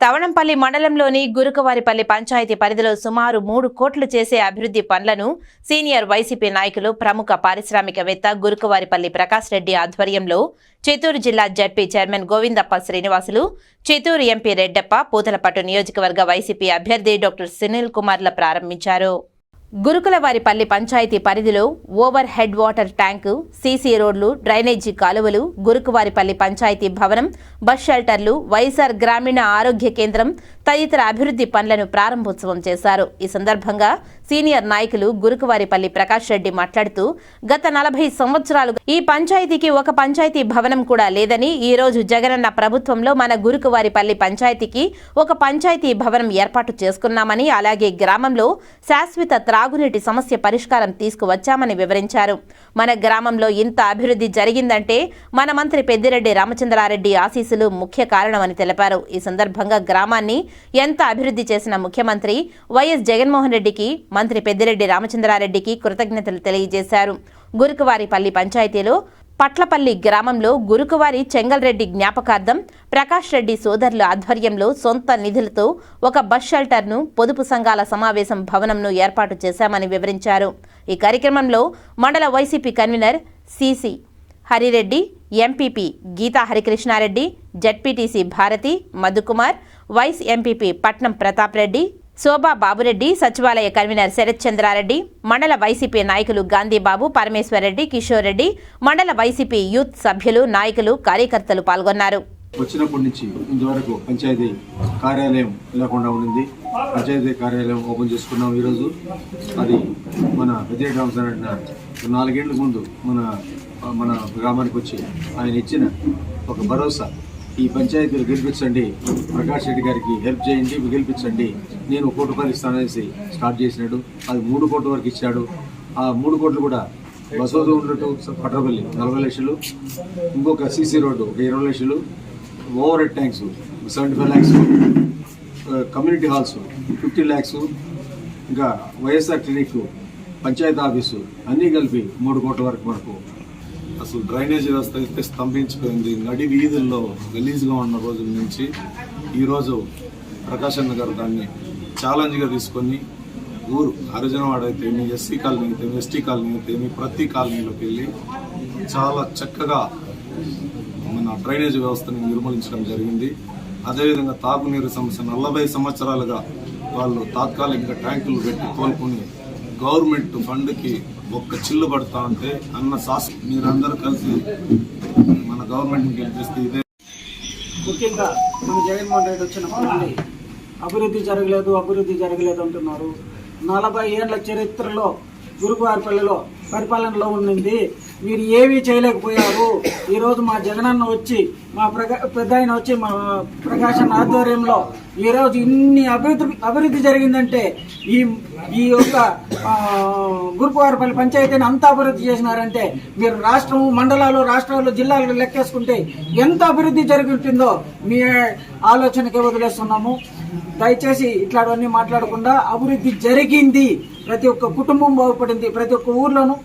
తవణంపల్లి మండలంలోని గురుకవారిపల్లి పంచాయతీ పరిధిలో సుమారు మూడు కోట్లు చేసే అభివృద్ధి పనులను సీనియర్ వైసీపీ నాయకులు ప్రముఖ పారిశ్రామికవేత్త గురుకవారిపల్లి ప్రకాష్ రెడ్డి ఆధ్వర్యంలో చిత్తూరు జిల్లా ZP chairman Govindappa Srinivasulu Chittoor MP Reddappa Puthalapattu నియోజకవర్గ వైసీపీ అభ్యర్థి డాక్టర్ సునీల్ కుమార్ల ప్రారంభించారు. గురుకులవారిపల్లి పంచాయతీ పరిధిలో over head water tank CC రోడ్లు డ్రైనేజీ కాలువలు గురుకువారిపల్లి పంచాయతీ భవనం బస్ షెల్టర్లు వైఎస్ఆర్ గ్రామీణ ఆరోగ్య కేంద్రం తదితర అభివృద్ధి పనులను ప్రారంభోత్సవం చేశారు. ఈ సందర్భంగా సీనియర్ నాయకులు గురుకువారిపల్లి ప్రకాష్ రెడ్డి మాట్లాడుతూ గత నలభై సంవత్సరాలుగా ఈ పంచాయతీకి ఒక పంచాయతీ భవనం కూడా లేదని ఈ రోజు జగనన్న ప్రభుత్వంలో మన గురుకువారిపల్లి పంచాయతీకి ఒక పంచాయతీ భవనం ఏర్పాటు చేసుకున్నామని అలాగే గ్రామంలో శాశ్వత త్రాగునీటి సమస్య పరిష్కారం తీసుకువచ్చామని వివరించారు. మన గ్రామంలో ఇంత అభివృద్ధి జరిగిందంటే మన మంత్రి పెద్దిరెడ్డి రామచంద్రారెడ్డి ఆశీస్సులు ముఖ్య కారణమని తెలిపారు. ఈ సందర్భంగా గ్రామాన్ని ఎంత అభివృద్ధి చేసిన ముఖ్యమంత్రి వైఎస్ జగన్మోహన్ రెడ్డికి మంత్రి పెద్దిరెడ్డి రామచంద్రారెడ్డికి కృతజ్ఞతలు తెలియజేశారు. గురుకువారిపల్లి పంచాయతీలో పట్లపల్లి గ్రామంలో గురుకువారి చెంగల్రెడ్డి జ్ఞాపకార్థం ప్రకాష్ రెడ్డి సోదరుల ఆధ్వర్యంలో సొంత నిధులతో ఒక బస్ షెల్టర్ను పొదుపు సంఘాల సమావేశం భవనంను ఏర్పాటు చేశామని వివరించారు. ఈ కార్యక్రమంలో మండల YCP convener CC Harireddy MPP Geetha Harikrishnareddy ZPTC Bharathi Madhukumar vice MPP Patnam Pratap Reddy శోభా బాబురెడ్డి సచివాలయ కన్వీనర్ శరత్ చంద్రారెడ్డి మండల వైసీపీ నాయకులు గాంధీబాబు పరమేశ్వరరెడ్డి కిషోర్ రెడ్డి మండల వైసీపీ యూత్ సభ్యులు నాయకులు కార్యకర్తలు పాల్గొన్నారు. వచ్చినప్పటి నుంచి ఇంతవరకు పంచాయతీ కార్యాలయం లేకుండా ఉండింది పంచాయతీ కార్యాలయం ఓపెన్ చేసుకున్నాం ఈరోజు. అది మన విజయ రామచంద్ర నాలుగేళ్ళ ముందు మన మన గ్రామానికి వచ్చి ఆయన ఇచ్చిన ఒక భరోసా ఈ పంచాయతీలు గెలిపించండి. ప్రకాష్ రెడ్డి గారికి హెల్ప్ చేయండి గెలిపించండి. నేను కోటి రూపాయలు ఇస్తాననేసి స్టార్ట్ చేసినాడు. అది మూడు కోట్ల వరకు ఇచ్చాడు. ఆ మూడు కోట్లు కూడా బసోదు ఉన్నట్టు పట్రపల్లి నలభై లక్షలు. ఇంకొక సీసీ రోడ్డు ఒక ఇరవై లక్షలు. Overhead tanks seventy five lakhs. Community halls fifty lakhs. ఇంకా వైఎస్ఆర్ క్లినిక్ పంచాయతీ ఆఫీసు అన్నీ కలిపి మూడు కోట్ల వరకు మనకు అసలు డ్రైనేజ్ వ్యవస్థ అయితే స్తంభించిపోయింది. నడి వీధుల్లో గలీజ్గా ఉన్న రోజుల నుంచి ఈరోజు ప్రకాశన్న గారు దాన్ని ఛాలెంజ్గా తీసుకొని ఊరు హరిజనవాడ అయితేమి ఎస్సీ కాలనీ అయితేమి ఎస్టీ కాలనీ అయితేమి ప్రతి కాలనీలోకి వెళ్ళి చాలా చక్కగా మన డ్రైనేజ్ వ్యవస్థని నిర్మూలించడం జరిగింది. అదేవిధంగా తాగునీరు సమస్య నలభై సంవత్సరాలుగా వాళ్ళు తాత్కాలిక ట్యాంకులు పెట్టి కోలుకుని గవర్నమెంట్ ఫండ్కి ఒక్క చిల్లు పడతా ఉంటే అన్న సాస్ మీరందరూ కలిసి మన గవర్నమెంట్ని గెలిపిస్తే ఇదే. ముఖ్యంగా మన జగన్మోహన్ రెడ్డి వచ్చినప్పటి నుండి అభివృద్ధి జరగలేదు అభివృద్ధి జరగలేదు అంటున్నారు. నలభై ఏళ్ళ చరిత్రలో గురువారిపల్లిలో పరిపాలనలో ఉండింది. మీరు ఏమీ చేయలేకపోయారు. ఈరోజు మా జగనన్న వచ్చి మా ప్రగా పెద్ద ఆయన వచ్చి మా ప్రకాశం ఆధ్వర్యంలో ఈరోజు ఇన్ని అభివృద్ధి అభివృద్ధి జరిగిందంటే ఈ ఈ యొక్క గురుకువారిపల్లి పంచాయతీని అంత అభివృద్ధి చేసినారంటే మీరు రాష్ట్రం మండలాలు రాష్ట్రాలు జిల్లాలు లెక్కేసుకుంటే ఎంత అభివృద్ధి జరుగుతుందో మీ ఆలోచనకే వదిలేస్తున్నాము. దయచేసి ఇట్లాంటివన్నీ మాట్లాడకుండా అభివృద్ధి జరిగింది. ప్రతి ఒక్క కుటుంబం బాగుపడింది ప్రతి ఒక్క ఊర్లోనూ.